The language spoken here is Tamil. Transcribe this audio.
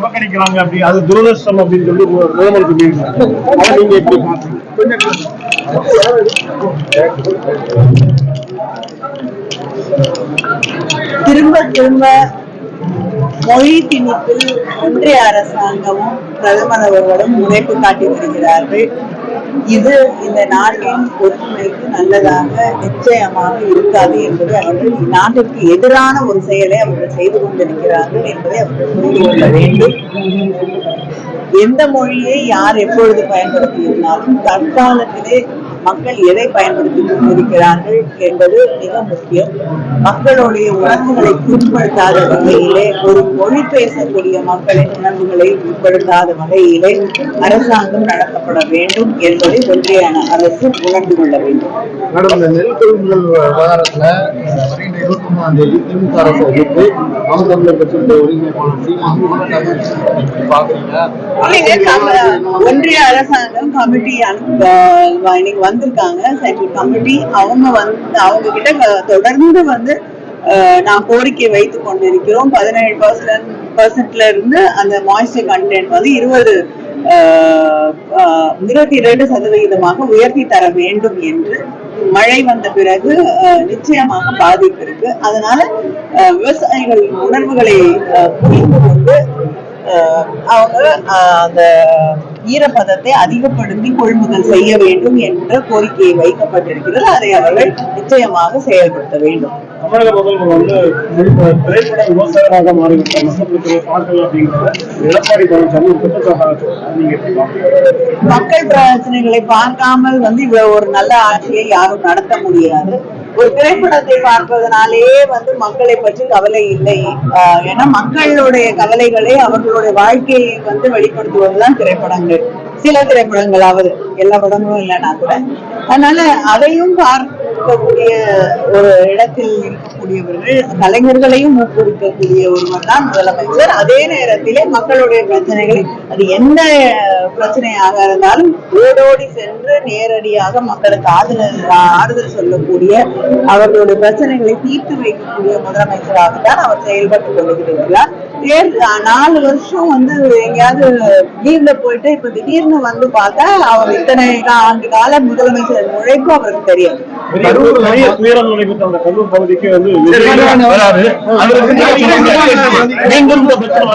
புறக்கணிக்கிறாங்க அப்படி. அது துரதிருஷ்டம் அப்படின்னு சொல்லி ஒரு சொல்லியிருக்காங்க நீங்க எப்படி திரும்ப திரும்ப மொழி திணிப்பில் ஒன்றிய அரசாங்கமும் பிரதமர் அவர்களும் முனைப்பு காட்டி வருகிறார்கள். இது இந்த நாட்டின் ஒற்றுமைக்கு நல்லதாக நிச்சயமாக இருக்காது என்பது அவர்கள் நாட்டிற்கு எதிரான ஒரு செயலை அவர்கள் செய்து கொண்டிருக்கிறார்கள் என்பதை அவர்கள் புரிந்து கொள்ள வேண்டும். எந்த மொழியை யார் எப்பொழுது பயன்படுத்தி இருந்தாலும் தற்காலத்திலே மக்கள் எதை பயன்படுத்தி கொண்டிருக்கிறார்கள் என்பது மிக முக்கியம். மக்களுடைய உணர்வுகளை புண்படுத்தாத வகையிலே ஒரு மொழி பேசக்கூடிய மக்களின் உணர்வுகளை உட்படுத்தாத வகையிலே அரசாங்கம் நடத்தப்பட வேண்டும் என்பதை ஒன்றியான அரசு உணர்ந்து கொள்ள வேண்டும். மேடம் இந்த நெல் கொள்முதல் விவகாரத்துல அஹ், வருகின்ற இருபத்தி மூணாம் தேதி திமுக அரசு எதிர்த்து நாம் தமிழர் கட்சியுடைய ஒருங்கிணைப்பாளர் சீமான் பாக்குறீங்க ஒன்றிய அரசாங்கம் கமிட்டி இன்னைக்கு வந்திருக்காங்க. Central committee. அவங்க வந்து அவங்க கிட்ட தொடர்ந்து வந்து நான் கோரிக்கை வைத்துக் கொண்டிருக்கிறோம். பதினேழு பர்சன்ட் பர்சன்ட்ல இருந்து அந்த மாய்ஸ்டர் கண்டென்ட் வந்து இருபது இருபத்தி இரண்டு சதவிகிதமாக உயர்த்தி தர வேண்டும் என்று மழை வந்த பிறகு அஹ், நிச்சயமாக பாதிப்பு இருக்கு. அதனால அஹ், விவசாயிகளின் உணர்வுகளை அஹ், புரிந்து கொண்டு அஹ் அவங்க அஹ், அந்த ஈரப்பதத்தை அதிகப்படுத்தி கொள்முதல் செய்ய வேண்டும் என்ற கோரிக்கை வைக்கப்பட்டிருக்கிறது. அதை அவர்கள் நிச்சயமாக செயல்படுத்த வேண்டும். தமிழக முதல்வர் வந்து விழுப்புர- திரைப்பட விமர்சகராக மாறிவிட்ட மக்களுக்கு பார்க்கல அப்படிங்கிறத எடப்பாடி பழனிசாமி குற்றச்சாட்டாக. நீங்க மக்கள் பிரச்சனைகளை பார்க்காமல் வந்து இவ்வளவு ஒரு நல்ல ஆட்சியை யாரும் நடத்த முடியாது. ஒரு திரைப்படத்தை பார்ப்பதனாலேயே வந்து மக்களை பற்றி கவலை இல்லை. ஆஹ் ஏன்னா மக்களுடைய கவலைகளை அவர்களுடைய வாழ்க்கையை வந்து வெளிப்படுத்துவதுதான் திரைப்படங்கள். சில திரைப்படங்களாவது. எல்லா படங்களும் இல்லைன்னா கூட. அதனால அதையும் இருக்கக்கூடிய ஒரு இடத்தில் இருக்கக்கூடியவர்கள் கலைஞர்களையும் ஊக்குவிக்கக்கூடிய ஒருவர் தான் முதலமைச்சர். அதே நேரத்திலே மக்களுடைய பிரச்சனைகளை அது எந்த பிரச்சனையாக இருந்தாலும் ஓடோடி சென்று நேரடியாக மக்களுக்கு ஆறுதல் ஆறுதல் சொல்லக்கூடிய அவர்களுடைய பிரச்சனைகளை தீர்த்து வைக்கக்கூடிய முதலமைச்சராக தான் அவர் செயல்பட்டு கொண்டிருக்கிறார். தேர் நாலு வருஷம் வந்து எங்கேயாவது லீவ்ல போயிட்டு இப்ப திடீர்னு வந்து பார்த்தா அவர் இத்தனை ஆண்டு கால முதலமைச்சர் உழைப்பு அவருக்கு தெரியாது. வந்து மீண்டும்.